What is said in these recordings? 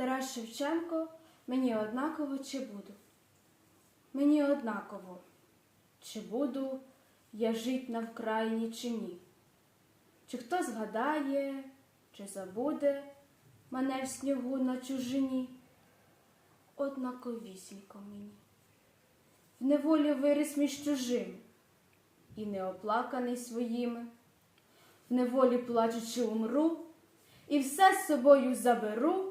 Тарас Шевченко, мені однаково чи буду. Мені однаково, чи буду я жить на Вкраїні чи ні. Чи хто згадає, чи забуде мене в снігу на чужині. Однаковісінько мені. В неволі виріс між чужими і неоплаканий своїми. В неволі плачучи умру, і все з собою заберу,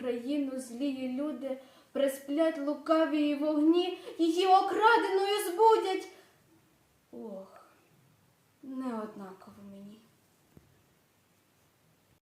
Україну злії люди присплять лукаві вогні, її окраденою збудять. Ох, неоднаково мені.